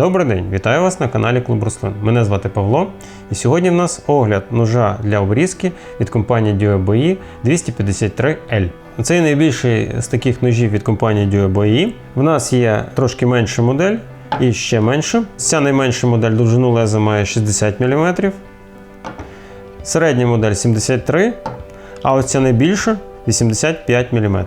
Добрий день, вітаю вас на каналі Клуб Руслин. Мене звати Павло, і сьогодні в нас огляд ножа для обрізки від компанії DioBoE 253L. Це найбільший з таких ножів від компанії DioBoE. В нас є трошки менша модель і ще менша. Ця найменша модель довжину леза має 60 мм. Середня модель 73 а ось ця найбільша 85 мм.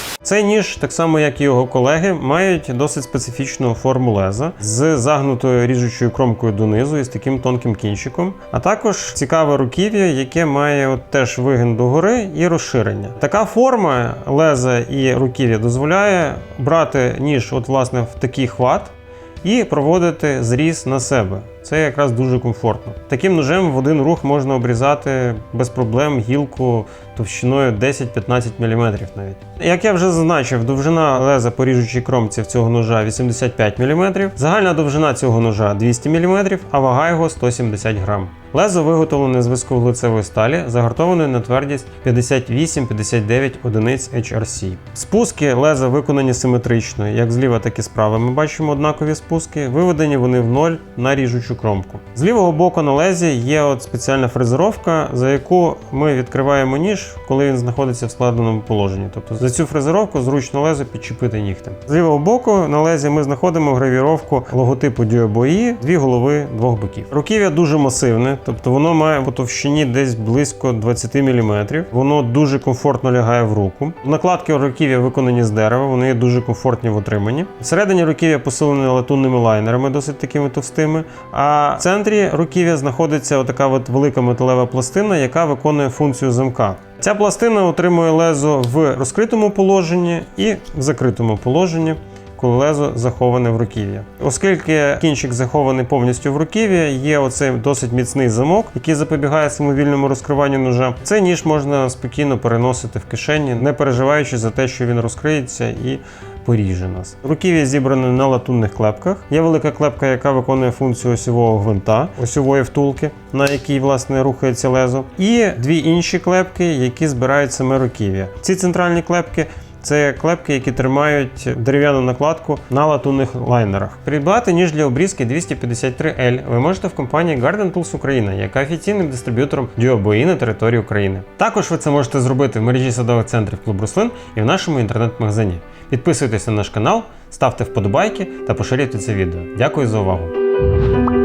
Цей ніж, так само як і його колеги, мають досить специфічну форму леза з загнутою ріжучою кромкою донизу і з таким тонким кінчиком, а також цікаве руків'я, яке має от теж вигин догори і розширення. Така форма леза і руків'я дозволяє брати ніж, от власне в такий хват. І проводити зріз на себе. Це якраз дуже комфортно. Таким ножем в один рух можна обрізати без проблем гілку товщиною 10-15 мм навіть. Як я вже зазначив, довжина леза по ріжучій кромці в цього ножа 85 мм, загальна довжина цього ножа 200 мм, а вага його 170 грам. Лезо виготовлене з висковлицевої сталі, загартоване на твердість 58-59 одиниць HRC. Спуски леза виконані симетрично, як зліва, так і справа. Ми бачимо однакові спуски. Виведені вони в ноль на ріжучу кромку. З лівого боку на лезі є от спеціальна фрезеровка, за яку ми відкриваємо ніж, коли він знаходиться в складеному положенні. Тобто за цю фрезеровку зручно лезо підчепити нігтем. З лівого боку на лезі ми знаходимо гравіровку логотипу DioBoE, дві голови двох боків. Руків'я дуже масивне, тобто воно має по товщині десь близько 20 мм. Воно дуже комфортно лягає в руку. Накладки руків'я виконані з дерева, вони є дуже комфортні в отриманні. Всередині руків'я посилене латунними лайнерами, досить такими товстими. А в центрі руків'я знаходиться отака от велика металева пластина, яка виконує функцію замка. Ця пластина отримує лезо в розкритому положенні і в закритому положенні. Коли лезо заховане в руків'я. Оскільки кінчик захований повністю в руків'я, є оцей досить міцний замок, який запобігає самовільному розкриванню ножа. Цей ніж можна спокійно переносити в кишені, не переживаючи за те, що він розкриється і поріже нас. Руків'я зібране на латунних клепках. Є велика клепка, яка виконує функцію осьового гвинта, осьової втулки, на якій власне рухається лезо. І дві інші клепки, які збирають саме руків'я. Ці центральні клепки. Це клепки, які тримають дерев'яну накладку на латунних лайнерах. Придбати ніж для обрізки 253L ви можете в компанії Garden Tools Україна, яка офіційним дистриб'ютором DioBoE на території України. Також ви це можете зробити в мережі садових центрів Клуб Руслин і в нашому інтернет-магазині. Підписуйтесь на наш канал, ставте вподобайки та поширюйте це відео. Дякую за увагу!